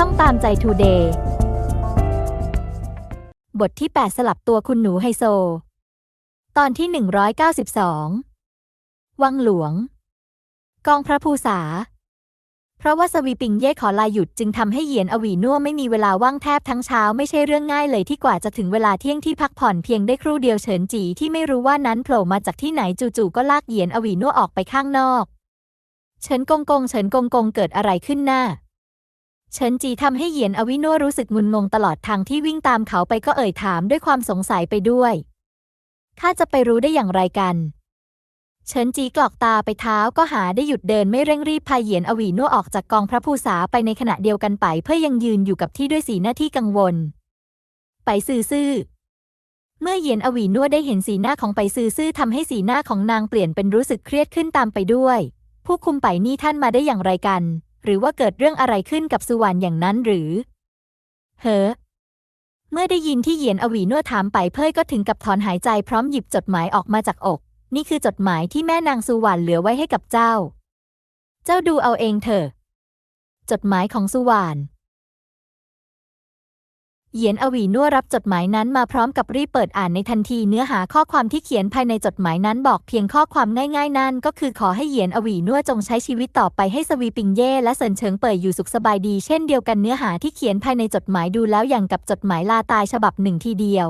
ช่องตามใจทูเดย์บทที่ 8 สลับตัวคุณหนูไฮโซ ตอนที่ 192 วังหลวง กองพระภูษา เพราะว่าสวีปิงเย่ขอลาหยุดจึงทำให้เหยียนอวีนัวไม่มีเวลาว่างแทบทั้งเช้าไม่ใช่เรื่องง่ายเลยที่กว่าจะถึงเวลาเที่ยงที่พักผ่อนเพียงได้ครู่เดียวเฉินจีที่ไม่รู้ว่านั้นโผล่มาจากที่ไหนจู่ๆก็ลากเหยียนอวีนัวออกไปข้างนอก เฉินกงกงเฉินกงกงเกิดอะไรขึ้นหน้า เฉินจีทำให้เหยียนอวิโนรู้สึกงุนงงตลอดทางที่วิ่งตามเขาไปก็เอ่ยถามด้วยความสงสัยไปด้วย ข้าจะไปรู้ได้อย่างไรกัน เฉินจีกรอกตาไปเท้าก็หาได้หยุดเดินไม่เร่งรีบพาเหยียนอวีนัวออกจากกองพระภูษาไปในขณะเดียวกันไป เพื่อยังยืนอยู่กับที่ด้วยสีหน้าที่กังวล ไปซื่อซื่อเมื่อเหยียนอวีนัวได้เห็นสีหน้าของไปซื่อซื่อทำให้สีหน้าของนางเปลี่ยนเป็นรู้สึกเครียดขึ้นตามไปด้วย ผู้คุมไปนี่ท่านมาได้อย่างไรกัน หรือว่าเกิดเรื่องอะไรขึ้นกับสุวรรณอย่างนั้นหรือ เฮ้อเมื่อได้ยินที่เหยียนอวีนัวถามไปเพ่ยก็ถึงกับถอนหายใจพร้อมหยิบจดหมายออกมาจากอก นี่คือจดหมายที่แม่นางสุวรรณเหลือไว้ให้กับเจ้า เจ้าดูเอาเองเถอะ จดหมายของสุวรรณ เหยียนอวีนัวรับจดหมายนั้นมาพร้อมกับรีบเปิดอ่านในทันทีเนื้อหาข้อความที่เขียนภายในจดหมายนั้นบอกเพียงข้อความง่ายๆ นั่น ก็คือขอให้เหยียนอวีนัวจงใช้ชีวิตต่อไปให้สวีปิงเย่และเซินเฉิงเป่ยอยู่สุขสบายดีเช่นเดียวกันเนื้อหาที่เขียนภายในจดหมายดูแล้วอย่างกับจดหมายลาตายฉบับหนึ่งทีเดียว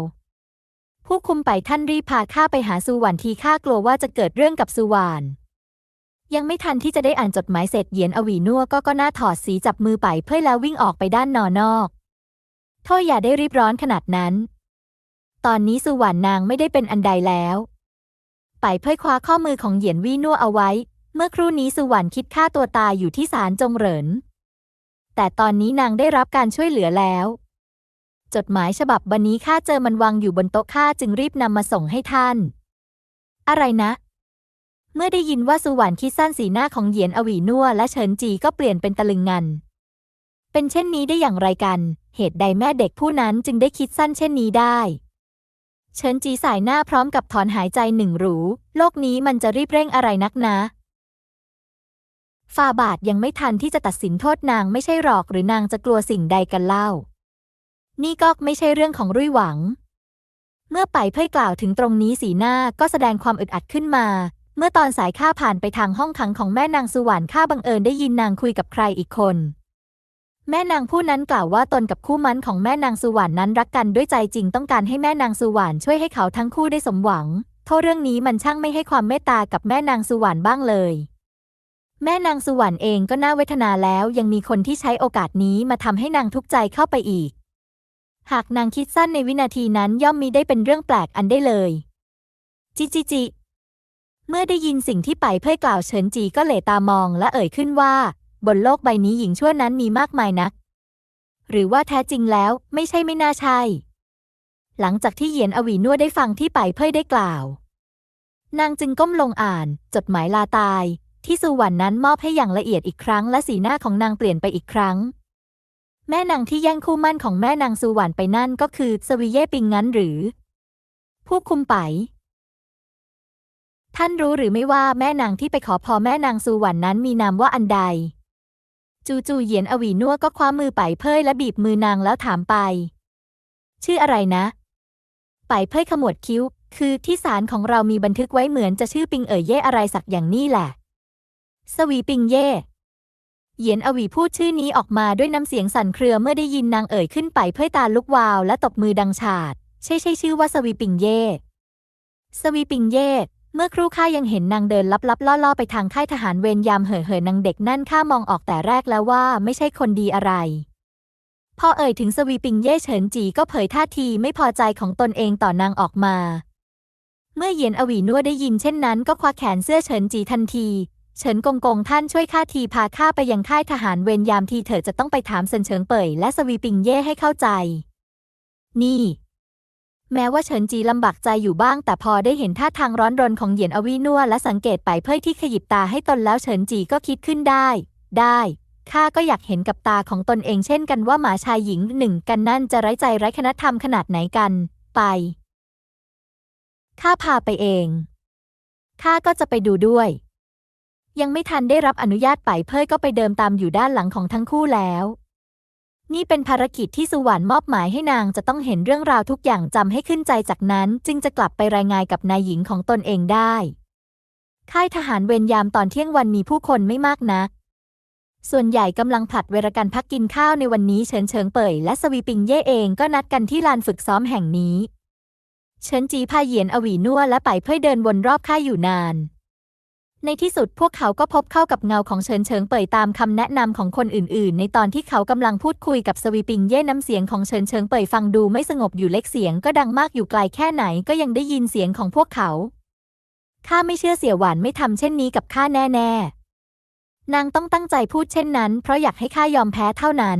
ผู้คุมไปท่านรีบพาข้าไปหาสุวรรณทีข้ากลัวว่าจะเกิดเรื่องกับสุวรรณยังไม่ทันที่จะได้อ่านจดหมายเสร็จเหยียนอวีนัวก็ก็หน้าถอดสีจับมือไปเพื่อแล้ววิ่งออกไปด้านนอนอก โทษอย่าได้รีบร้อนขนาดนั้น ตอนนี้สุวรรณนางไม่ได้เป็นอันใดแล้ว ไปเพื่อคว้าข้อมือของเหยียนวี่นัวเอาไว้ เมื่อครู่นี้สุวรรณคิดฆ่าตัวตายอยู่ที่ศาลจงเหริน แต่ตอนนี้นางได้รับการช่วยเหลือแล้ว จดหมายฉบับบันนี้ข้าเจอมันวางอยู่บนโต๊ะข้าจึงรีบนำมาส่งให้ท่าน อะไรนะ เมื่อได้ยินว่าสุวรรณคิดสั้นสีหน้าของเหยียนอวีนัวและเฉินจีก็เปลี่ยนเป็นตะลึงงัน เป็นเช่นนี้ได้อย่างไรกัน เหตุใดแม่เด็กผู้นั้นจึงได้คิดสั้นเช่นนี้ได้ เฉินจีสายหน้าพร้อมกับถอนหายใจหนึ่งหรูโลกนี้มันจะรีบเร่งอะไรนักนะฟาบาทยังไม่ทันที่จะตัดสินโทษนางไม่ใช่หรอกหรือนางจะกลัวสิ่งใดกันเล่า นี่ก็ไม่ใช่เรื่องของรุ่ยหวัง เมื่อไปเพ่ยกล่าวถึงตรงนี้สีหน้าก็แสดงความอึดอัดขึ้นมา เมื่อตอนสายข้าผ่านไปทางห้องขังของแม่นางสุวรรณข้าบังเอิญได้ยินนางคุยกับใครอีกคน แม่นางผู้นั้นกล่าวว่าตนกับคู่มันของแม่นางสุวรรณนั้นรักกันด้วยใจจริงต้องการให้แม่นางสุวรรณช่วยให้เขาทั้งคู่ได้สมหวังโทษเรื่องนี้มันช่างไม่ให้ความเมตตากับแม่นางสุวรรณบ้างเลย แม่นางสุวรรณเองก็น่าเวทนาแล้วยังมีคนที่ใช้โอกาสนี้มาทำให้นางทุกข์ใจเข้าไปอีก หากนางคิดสั้นในวินาทีนั้นย่อมมีได้เป็นเรื่องแปลกอันได้เลย จิจิจิ เมื่อได้ยินสิ่งที่ไปเพ่ยกล่าวเฉินจีก็เหลตามองและเอ่ยขึ้นว่า บนโลกใบนี้หญิงชั่วนั้นมีมากมายนัก หรือว่าแท้จริงแล้วไม่ใช่ไม่น่าใช่ หลังจากที่เหยียนอวีนัวได้ฟังที่ไปเพ่ยได้กล่าว นางจึงก้มลงอ่าน จดหมายลาตาย ที่สุวรรณนั้นมอบให้อย่างละเอียดอีกครั้งและสีหน้าของนางเปลี่ยนไปอีกครั้ง แม่นางที่แย่งคู่มั่นของแม่นางสุวรรณไปนั่นก็คือสวีเย่ปิงงั้นหรือ ผู้คุมไปท่านรู้หรือไม่ว่าแม่นางที่ไปขอพอแม่นางสุวรรณนั้นมีนามว่าอันใด จู่ๆเหยียนอวีนัวก็คว้ามือไปเพ่ยและบีบมือนางแล้วถามไป ชื่ออะไรนะ ไปเพ่ยขมวดคิ้ว คือที่ศาลของเรามีบันทึกไว้เหมือนจะชื่อปิงเอ๋ยเย่อะไรสักอย่างนี่แหละ สวีปิงเย่เหยียนอวีพูดชื่อนี้ออกมาด้วยน้ำเสียงสั่นเครือเมื่อได้ยินนางเอ่ยขึ้นไปเพื่อตาลุกวาวและตบมือดังฉาด ใช่ใช่ชื่อว่าสวีปิงเย่ สวีปิงเย่ เมื่อครู่ข้ายังเห็นนางเดินลับๆล่อๆไปทางค่ายทหารเวรยามเห่อเห่อนางเด็กนั่นข้ามองออกแต่แรกแล้วว่าไม่ใช่คนดีอะไร พอเอ่ยถึงสวีปิงเย่เฉินจีก็เผยท่าทีไม่พอใจของตนเองต่อนางออกมา เมื่อเยียนอวีนัวได้ยินเช่นนั้นก็คว้าแขนเสื้อเฉินจีทันทีเฉินกงกงท่านช่วยข้าทีพาข้าไปยังค่ายทหารเวรยามทีเถอจะต้องไปถามเซินเฉิงเป่ยและสวีปิงเย่ให้เข้าใจ นี่ แม้ว่าเฉินจีลำบากใจอยู่บ้าง แต่พอได้เห็นท่าทางร้อนรนของเหยียนอวีนัวและสังเกตไปเพื่อที่ขยิบตาให้ตนแล้วเฉินจีก็คิดขึ้นได้ ได้ข้าก็อยากเห็นกับตาของตนเองเช่นกันว่าหมาชายหญิงหนึ่งกันนั่นจะไร้ใจไร้คณธรรมขนาดไหนกัน ไป ข้าพาไปเอง ข้าก็จะไปดูด้วย ยังไม่ทันได้รับอนุญาตไปเพ่ยก็ไปเดิมตามอยู่ด้านหลังของทั้งคู่แล้ว นี่เป็นภารกิจที่สุวรรณมอบหมายให้นางจะต้องเห็นเรื่องราวทุกอย่างจำให้ขึ้นใจจากนั้น จึงจะกลับไปรายงานกับนายหญิงของตนเองได้ ค่ายทหารเวรยามตอนเที่ยงวันมีผู้คนไม่มากนัก ส่วนใหญ่กำลังผลัดเวรกันพักกินข้าวในวันนี้เฉินเฉิงเป่ยและสวีปิงเย่เองก็นัดกันที่ลานฝึกซ้อมแห่งนี้ เฉินจีพาเหยียนอวีนัวและไปเพื่อเดินวนรอบค่ายอยู่นาน ในที่สุดพวกเขาก็พบเข้ากับเงาของเฉินเฉิงเป่ยตามคำแนะนำของคนอื่นๆ ในตอนที่เขากำลังพูดคุยกับสวีปิงเย่น้ำเสียงของเฉินเฉิงเป่ยฟังดูไม่สงบอยู่เล็กเสียงก็ดังมากอยู่ไกลแค่ไหนก็ยังได้ยินเสียงของพวกเขา ข้าไม่เชื่อเสี่ยหวานไม่ทำเช่นนี้กับข้าแน่ๆ นางต้องตั้งใจพูดเช่นนั้น เพราะอยากให้ข้ายอมแพ้เท่านั้น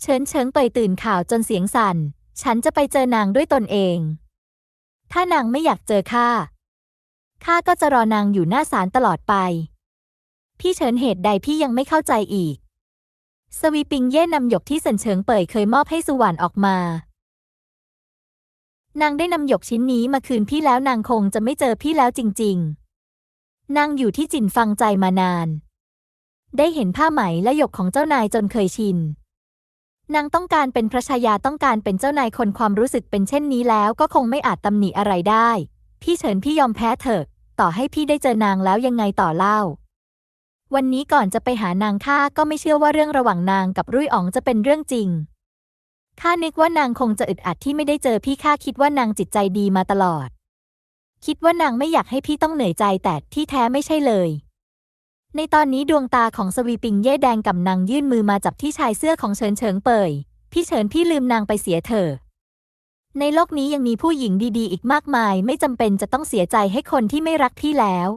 เฉินเฉิงเป่ยตื่นข่าวจนเสียงสั่น ฉันจะไปเจอนางด้วยตนเอง ถ้านางไม่อยากเจอข้า ข้าก็จะรอนางอยู่หน้าศาลตลอดไป พี่เฉินเหตุใดพี่ยังไม่เข้าใจอีก สวีปิงเย่นำหยกที่เซินเฉิงเป่ยเคยมอบให้สุวรรณออกมา นางได้นำหยกชิ้นนี้มาคืนพี่แล้วนางคงจะไม่เจอพี่แล้วจริง ๆ นางอยู่ที่จินฟังใจมานาน ได้เห็นผ้าไหมและหยกของเจ้านายจนเคยชินนางต้องการเป็นพระชายาต้องการเป็นเจ้านายคนความรู้สึกเป็นเช่นนี้แล้วก็คงไม่อาจตำหนิอะไรได้ พี่เฉินพี่ยอมแพ้เถอะ ต่อให้พี่ได้เจอนางแล้วยังไงต่อเล่า วันนี้ก่อนจะไปหานางข้าก็ไม่เชื่อว่าเรื่องระหว่างนางกับรุ่ยอ๋องจะเป็นเรื่องจริงข้านึกว่านางคงจะอึดอัดที่ไม่ได้เจอพี่ข้าคิดว่านางจิตใจดีมาตลอด คิดว่านางไม่อยากให้พี่ต้องเหนื่อยใจแต่ที่แท้ไม่ใช่เลย ในตอนนี้ดวงตาของสวีปิงเย่แดงกับนางยื่นมือมาจับที่ชายเสื้อของเฉินเฉิงเปยพี่เฉินพี่ลืมนางไปเสียเถอะ ในโลกนี้ยังมีผู้หญิงดีๆ อีกมากมาย ไม่จำเป็นจะต้องเสียใจให้คนที่ไม่รักพี่แล้ว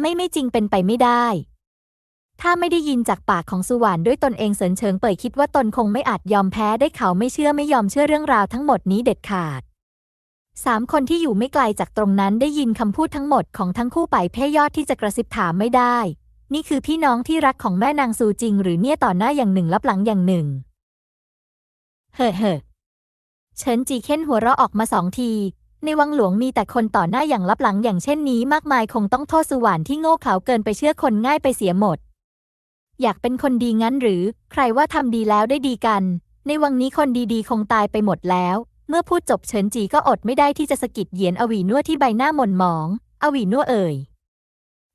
ไม่ไม่จริงเป็นไปไม่ได้ ถ้าไม่ได้ยินจากปากของสุวรรณด้วยตนเองเสินเฉิงเป่ยคิดว่าตนคงไม่อาจยอมแพ้ได้เขาไม่เชื่อไม่ยอมเชื่อเรื่องราวทั้งหมดนี้เด็ดขาดสามคนที่อยู่ไม่ไกลจากตรงนั้นได้ยินคำพูดทั้งหมดของทั้งคู่ไปเพ่ยอดที่จะกระซิบถามไม่ได้ นี่คือพี่น้องที่รักของแม่นางซูจริง หรือเนี่ยต่อหน้าอย่างหนึ่งลับหลังอย่างหนึ่ง เฮ่อเฮ่อ เฉินจีเค้นหัวเราะออกมาสองที ในวังหลวงมีแต่คนต่อหน้าอย่างลับหลังอย่างเช่นนี้มากมายคงต้องโทษสุวรรณที่โง่เขลาเกินไปเชื่อคนง่ายไปเสียหมด อยากเป็นคนดีงั้นหรือ ใครว่าทำดีแล้วได้ดีกัน ในวังนี้คนดีๆ คงตายไปหมดแล้ว เมื่อพูดจบเฉินจีก็อดไม่ได้ที่จะสะกิดเหยียนอวีนัวที่ใบหน้าหม่นหมอง อวีนัวเอ่ย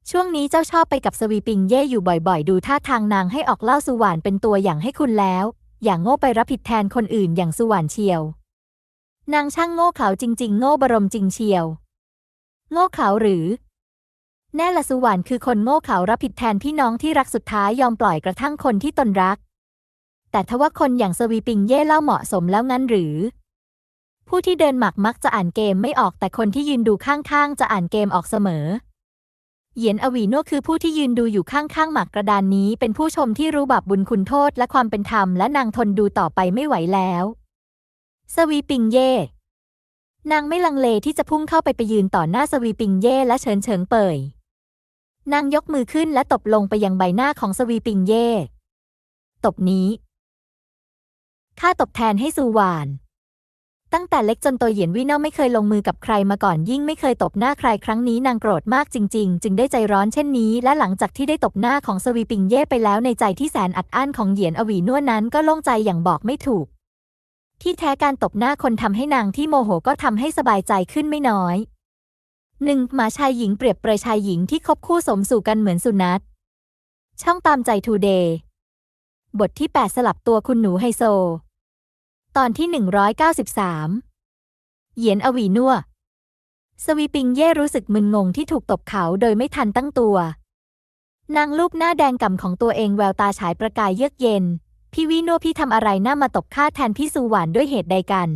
ช่วงนี้เจ้าชอบไปกับสวีปิงเย่อยู่บ่อยๆ ดูท่าทางนางให้ออกเล่าสุวรรณเป็นตัวอย่างให้คุณแล้ว อย่างโง่ไปรับผิดแทนคนอื่นอย่างสุวรรณเชียว นางช่างโง่เขลาจริง ๆ โง่บรมจริงเชียว โง่เขลาหรือ แน่ละสุวรรณคือคนโง่เขลารับผิดแทนพี่น้องที่รักสุดท้ายยอมปล่อยกระทั่งคนที่ตนรัก แต่ทว่าคนอย่างสวีปิงเย่เล่าเหมาะสมแล้วงั้นหรือ ผู้ที่เดินหมักมักจะอ่านเกมไม่ออกแต่คนที่ยืนดูข้างๆจะอ่านเกมออกเสมอ เหยียนอวีโน่คือผู้ที่ยืนดูอยู่ข้างๆหมากกระดานนี้ เป็นผู้ชมที่รู้บาปบุญคุณโทษและความเป็นธรรมและนางทนดูต่อไปไม่ไหวแล้ว สวีปิงเย่นางไม่ลังเลที่จะพุ่งเข้าไปไปยืนต่อหน้าสวีปิงเย่และเฉินเฉิงเป่ย นางยกมือขึ้นและตบลงไปยังใบหน้าของสวีปิงเย่ตบนี้ ข้าตบแทนให้ซูหวาน ตั้งแต่เล็กจนโตเหยียนวิเน่าไม่เคยลงมือกับใครมาก่อนยิ่งไม่เคยตบหน้าใครครั้งนี้นางโกรธมากจริง ๆ จึงได้ใจร้อนเช่นนี้ และหลังจากที่ได้ตบหน้าของสวีปิงเย่ไปแล้วในใจที่แสนอัดอั้นของเหยียนอวีนัวนั้นก็โล่งใจอย่างบอกไม่ถูก ที่แท้การตบหน้าคนทำให้นางที่โมโหก็ทำให้สบายใจขึ้นไม่น้อยหนึ่งหมาชายหญิงเปรียบเปรยชายหญิงที่คบคู่สมสู่กันเหมือนสุนัข ช่องตามใจทูเดย์ บทที่ 8 สลับตัวคุณหนูไฮโซ ตอนที่ 193 เหยียนอวีนัวสวีปิงเย่รู้สึกมึนงงที่ถูกตบเขาโดยไม่ทันตั้งตัว นางลูบหน้าแดงก่ำของตัวเองแววตาฉายประกายเยือกเย็น พี่วินัวพี่ทำอะไรหน้ามาตบข้าแทนพี่สูหวานด้วยเหตุใดกัน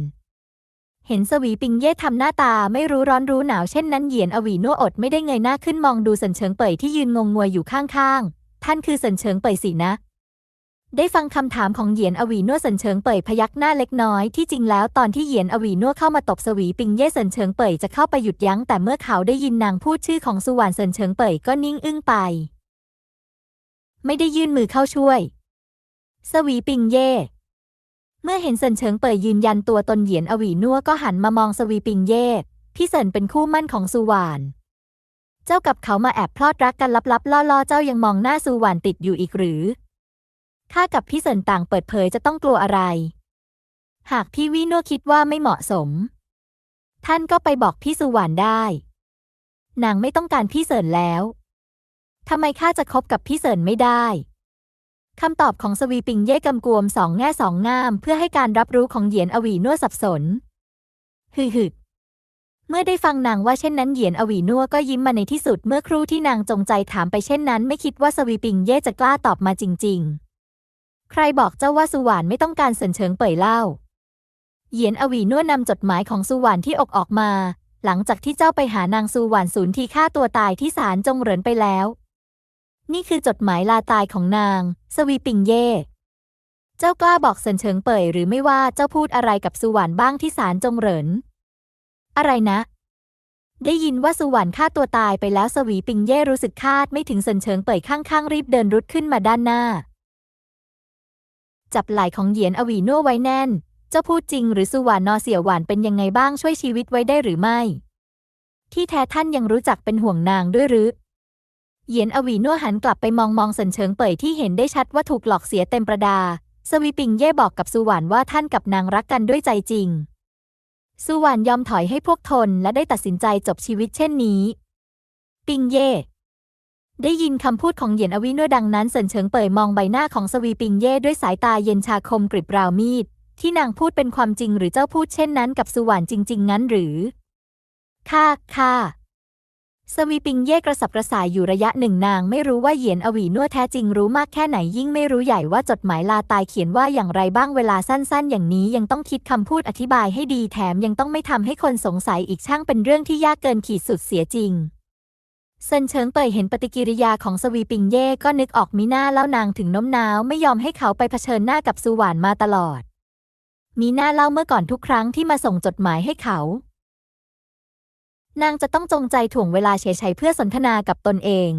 เห็นสวีปิงเย่ทำหน้าตาไม่รู้ร้อนรู้หนาวเช่นนั้นเหยียนอวีนัวอดไม่ได้เงยหน้าขึ้นมองดูสันเฉิงเป่ยที่ยืนงงงวยอยู่ข้างๆ ท่านคือสันเฉิงเป่ยสินะ ได้ฟังคำถามของเหยียนอวีนัวสันเฉิงเป่ยพยักหน้าเล็กน้อยที่จริงแล้วตอนที่เหยียนอวีนัวเข้ามาตบสวีปิงเย่สันเฉิงเป่ยจะเข้าไปหยุดยั้งแต่เมื่อเขาได้ยินนางพูดชื่อของสุวรรณสันเฉิงเป่ยก็นิ่งอึ้งไป ไม่ได้ยื่นมือเข้าช่วย สวีปิงเย่ เมื่อเห็นเซินเฉิงเป่ยยืนยันตัวตนเหยียนอวีนัวก็หันมามองสวีปิงเย่ พี่เซินเป็นคู่มั่นของสุวรรณเจ้ากับเขามาแอบพลอดรักกันลับๆ ล่อๆ เจ้ายังมองหน้าสุวรรณติดอยู่อีกหรือ ข้ากับพี่เสินต่างเปิดเผยจะต้องกลัวอะไร หากพี่วินัวคิดว่าไม่เหมาะสม ท่านก็ไปบอกพี่สุวรรณได้ นางไม่ต้องการพี่เสินแล้ว ทำไมข้าจะคบกับพี่เสินไม่ได้ คำตอบของสวีปิงเย่กำกวมสองแง่สองงาม เพื่อให้การรับรู้ของเหยียนอวีนัวสับสนฮึฮึเมื่อได้ฟังนางว่าเช่นนั้นเหยียนอวีนัวก็ยิ้มมาในที่สุดเมื่อครู่ที่นางจงใจถามไปเช่นนั้น ไม่คิดว่าสวีปิงเย่จะกล้าตอบมาจริง ๆ ใครบอกเจ้าว่าสุวรรณไม่ต้องการเสินเฉิงเป่ยเล่า เหยียนอวีนัวนำจดหมายของสุวรรณที่อกออกมา หลังจากที่เจ้าไปหานางสุวรรณศูนย์ทีฆ่าตัวตายที่ศาลจงเหรินไปแล้ว นี่คือจดหมายลาตายของนาง สวีปิงเย่ เจ้ากล้าบอกเซินเฉิงเป่ยหรือไม่ว่าเจ้าพูดอะไรกับสุวรรณบ้างที่ศาลจงเหริน อะไรนะ ได้ยินว่าสุวรรณฆ่าตัวตายไปแล้วสวีปิงเย่รู้สึกคาดไม่ถึงเซินเฉิงเป่ยข้างๆรีบเดินรุดขึ้นมาด้านหน้า จับไหล่ของเหยียนอวีนัวไว้แน่น เจ้าพูดจริงหรือสุวรรณนอเสียวหวานเป็นยังไงบ้างช่วยชีวิตไว้ได้หรือไม่ ที่แท้ท่านยังรู้จักเป็นห่วงนางด้วยหรือ เหยียนอวีนัวหันกลับไปมองมองเซินเฉิงเป่ยที่เห็นได้ชัดว่าถูกหลอกเสียเต็มประดา สวีปิงเย่บอกกับสุวรรณว่าท่านกับนางรักกันด้วยใจจริง สุวรรณยอมถอยให้พวกทนและได้ตัดสินใจจบชีวิตเช่นนี้ ปิงเย่ได้ยินคำพูดของเหยียนอวีนัวดังนั้นเซินเฉิงเป่ยมองใบหน้าของสวีปิงเย่ด้วยสายตาเย็นชาคมกริบราวมีดที่นางพูดเป็นความจริงหรือเจ้าพูดเช่นนั้นกับสุวรรณจริง ๆ งั้นหรือข้าข้า สวีปิงเย่กระสับกระส่ายอยู่ระยะหนึ่งนาง ไม่รู้ว่าเหยียนอวีนัวแท้จริงรู้มากแค่ไหนยิ่งไม่รู้ใหญ่ว่าจดหมายลาตายเขียนว่าอย่างไรบ้างเวลาสั้นๆ อย่างนี้ยังต้องคิดคำพูดอธิบายให้ดีแถมยังต้องไม่ทำให้คนสงสัยอีกช่างเป็นเรื่องที่ยากเกินขีดสุดเสียจริงเซินเฉิงเป่ยเห็นปฏิกิริยาของสวีปิงเย่ก็นึกออกมิหน้าแล้วนางถึงน้มน้าวไม่ยอมให้เขาไปเผชิญหน้ากับสุหวานมาตลอด มีหน้าเล่าเมื่อก่อนทุกครั้งที่มาส่งจดหมายให้เขา นางจะต้องจงใจถ่วงเวลาเฉยๆเพื่อสนทนากับตนเอง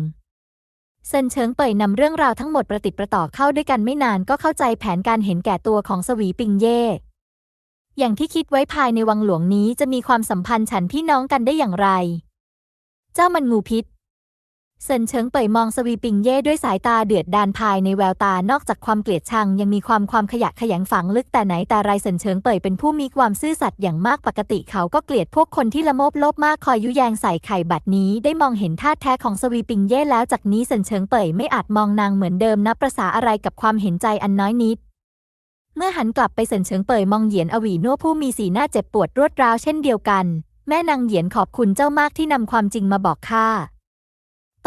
เซินเฉิงเป่ยนำเรื่องราวทั้งหมดประติดประต่อเข้าด้วยกันไม่นานก็เข้าใจแผนการเห็นแก่ตัวของสวีปิงเย่ อย่างที่คิดไว้ภายในวังหลวงนี้จะมีความสัมพันธ์ฉันพี่น้องกันได้อย่างไร เจ้ามันงูพิษ เซินเฉิงเป่ยมองสวีปิงเย่ด้วยสายตาเดือดดานภายในแววตานอกจากความเกลียดชังยังมีความความขยะแขยงฝังลึกแต่ไหนแต่ไรเซินเฉิงเป่ยเป็นผู้มีความซื่อสัตย์อย่างมากปกติเขาก็เกลียดพวกคนที่ละโมบโลภมากคอยยุแยงใส่ไข่บัดนี้ได้มองเห็นท่าแท้ของสวีปิงเย่แล้วจากนี้เซินเฉิงเป่ยไม่อาจมองนางเหมือนเดิมนับประษาอะไรกับความเห็นใจอันน้อยนิดเมื่อหันกลับไปเซินเฉิงเป่ยมองเหยียนอวีนัวผู้มีสีหน้าเจ็บปวดรวดร้าวเช่นเดียวกัน แม่นางเหยียนขอบคุณเจ้ามากที่นำความจริงมาบอกข้า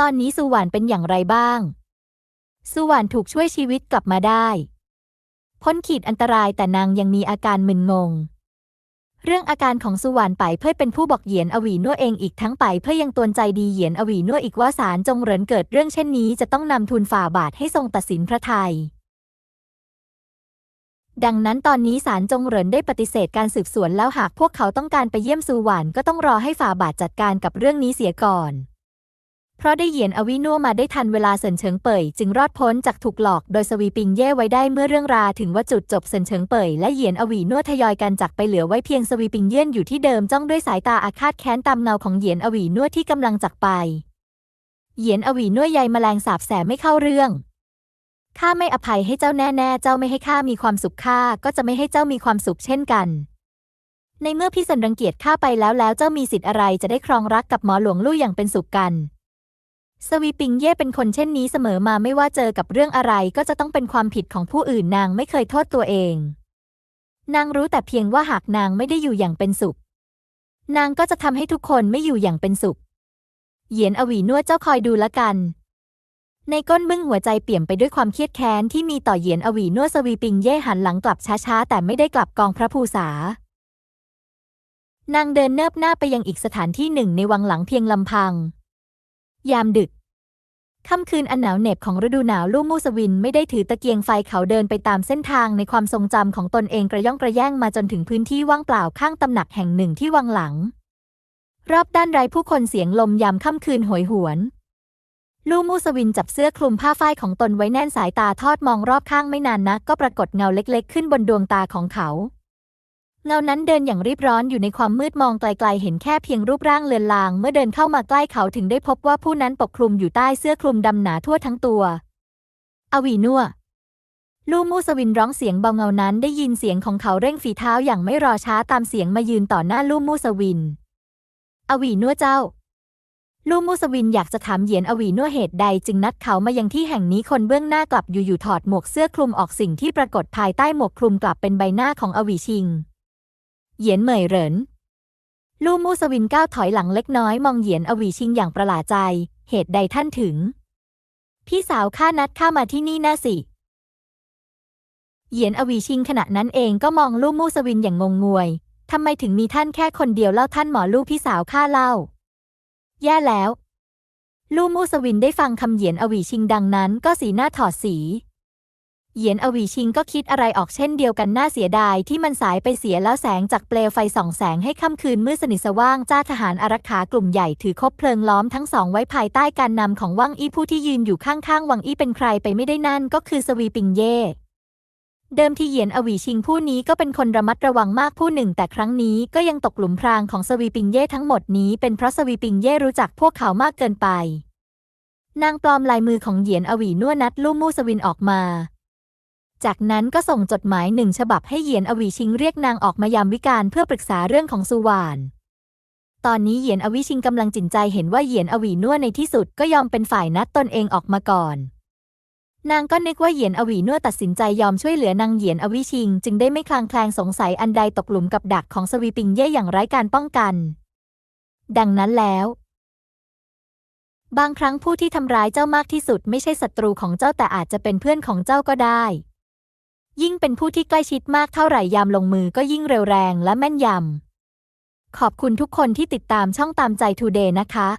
ตอนนี้สุวรรณเป็นอย่างไรบ้าง สุวรรณถูกช่วยชีวิตกลับมาได้ พ้นขีดอันตรายแต่นางยังมีอาการมึนงง เรื่องอาการของสุวรรณไปเพื่อเป็นผู้บอกเหยียนอวีนัวเองอีกทั้งไปเพื่อยังตวนใจดีเหยียนอวีนัวอีกว่าศาลจงเหรินเกิดเรื่องเช่นนี้จะต้องนำทุนฝ่าบาทให้ทรงตัดสินพระทัยดังนั้นตอนนี้ศาลจงเหรินได้ปฏิเสธการสืบสวนแล้วหากพวกเขาต้องการไปเยี่ยมสุวรรณก็ต้องรอให้ฝ่าบาทจัดการกับเรื่องนี้เสียก่อน เพราะได้เหยียนอวินัวมาได้ทันเวลาเซินเฉิงเป่ยจึงรอดพ้นจากถูกหลอกโดยสวีปิงเย่ไว้ได้เมื่อเรื่องราวถึงว่าจุดจบเซินเฉิงเป่ยและเหยียนอวีนัวทยอยกันจากไปเหลือไว้เพียงสวีปิงเย่นอยู่ที่เดิมจ้องด้วยสายตาอาฆาตแค้นตามเงาของเหยียนอวีนัวที่กำลังจากไป เหยียนอวีนัวใยแมลงสาบแสไม่เข้าเรื่องข้าไม่อภัยให้เจ้าแน่ๆ เจ้าไม่ให้ข้ามีความสุขข้าก็จะไม่ให้เจ้ามีความสุขเช่นกัน ในเมื่อพี่สันรังเกียจข้าไปแล้วแล้วเจ้ามีสิทธิ์อะไรจะได้ครองรักกับหมอหลวงลู่อย่างเป็นสุขกัน สวีปิงเย่เป็นคนเช่นนี้เสมอมาไม่ว่าเจอกับเรื่องอะไรก็จะต้องเป็นความผิดของผู้อื่นนางไม่เคยโทษตัวเอง นางรู้แต่เพียงว่าหากนางไม่ได้อยู่อย่างเป็นสุข นางก็จะทำให้ทุกคนไม่อยู่อย่างเป็นสุข เหยียนอวีนัวเจ้าคอยดูละกัน ในก้นบึ้งหัวใจเปี่ยมไปด้วยความเครียดแค้นที่มีต่อเหยียนอวีนัวสวีปิงเย่หันหลังกลับช้าๆแต่ไม่ได้กลับกองพระภูษานางเดินเนิบหน้าไปยังอีกสถานที่หนึ่งในวังหลังเพียงลำพัง ยามดึก ค่ำคืนอันหนาวเหน็บของฤดูหนาวลู่มูสวินไม่ได้ถือตะเกียงไฟเขาเดินไปตามเส้นทางในความทรงจำของตนเองกระย่องกระแย่งมาจนถึงพื้นที่ว่างเปล่าข้างตำหนักแห่งหนึ่งที่วังหลัง รอบด้านไร้ผู้คนเสียงลมยามค่ำคืนโหยหวน ลู่มูสวินจับเสื้อคลุมผ้าฝ้ายของตนไว้แน่นสายตาทอดมองรอบข้างไม่นานนักก็ปรากฏเงาเล็ก ๆ ขึ้นบนดวงตาของเขา เงานั้นเดินอย่างรีบร้อนอยู่ในความมืดมองไกลๆ เห็นแค่เพียงรูปร่างเลือนลาง เมื่อเดินเข้ามาใกล้เขาถึงได้พบว่าผู้นั้นปกคลุมอยู่ใต้เสื้อคลุมดำหนาทั่วทั้งตัว อวีนัวลู่มู่สวินร้องเสียงเบาเงานั้นได้ยินเสียงของเขาเร่งฝีเท้าอย่างไม่รอช้าตามเสียงมายืนต่อหน้าลู่มู่สวิน อวีนัวเจ้า ลู่มู่สวินอยากจะถามเหยียนอวีนัวเหตุใดจึงนัดเขามายังที่แห่งนี้คนเบื้องหน้ากลับอยู่ๆถอดหมวกเสื้อคลุมออกสิ่งที่ปรากฏภายใต้หมวกคลุมกลับเป็นใบหน้าของอวีชิง เหยียนเหมยเหรินลู่มู่สวินก้าวถอยหลังเล็กน้อยมองเหยียนอวีชิงอย่างประหลาดใจ เหตุใดท่านถึง พี่สาวข้านัดข้ามาที่นี่น่าสิ เหยียนอวีชิงขณะนั้นเองก็มองลู่มู่สวินอย่างงงงวยทำไมถึงมีท่านแค่คนเดียวเล่าท่านหมอลู่พี่สาวข้าเล่า แย่แล้ว ลู่มู่สวินได้ฟังคำเหยียนอวีชิงดังนั้นก็สีหน้าถอดสี เหยียนอวีชิงก็คิดอะไรออกเช่นเดียวกันน่าเสียดายที่มันสายไปเสียแล้วแสงจากเปลวไฟส่องแสงให้ค่ำคืนมืดสนิทสว่างจ้าทหารอารักขากลุ่มใหญ่ถือคบเพลิงล้อมทั้งสองไว้ภายใต้การนำของวังอี้ผู้ที่ยืนอยู่ข้างๆวังอี้เป็นใครไปไม่ได้นั่นก็คือสวีปิงเย่เดิมทีเหยียนอวีชิงผู้นี้ก็เป็นคนระมัดระวังมากผู้หนึ่ง แต่ครั้งนี้ก็ยังตกหลุมพรางของสวีปิงเย่ทั้งหมดนี้เป็นเพราะสวีปิงเย่รู้จักพวกเขามากเกินไป นางปลอมลายมือของเหยียนอวีนัวนัดลู่มู่สวินออกมา จากนั้นก็ส่งจดหมายหนึ่งฉบับให้เหยียนอวีชิงเรียกนางออกมายามวิการเพื่อปรึกษาเรื่องของสุวานตอนนี้เหยียนอวิชิงกำลังจินใจเห็นว่าเหยียนอวีนัวในที่สุดก็ยอมเป็นฝ่ายนัดตนเองออกมาก่อน นางก็นึกว่าเหยียนอวีนัวตัดสินใจยอมช่วยเหลือนางเหยียนอวิชิง จึงได้ไม่คลางแคลงสงสัยอันใดตกหลุมกับดักของสวีปิงเย่อย่างไร้การป้องกัน ดังนั้นแล้วบางครั้งผู้ที่ทำร้ายเจ้ามากที่สุดไม่ใช่ศัตรูของเจ้าแต่อาจจะเป็นเพื่อนของเจ้าก็ได้ ยิ่งเป็นผู้ที่ใกล้ชิดมากเท่าไหร่ยามลงมือก็ยิ่งเร็วแรงและแม่นยำ ขอบคุณทุกคนที่ติดตามช่องตามใจทูเดย์นะคะ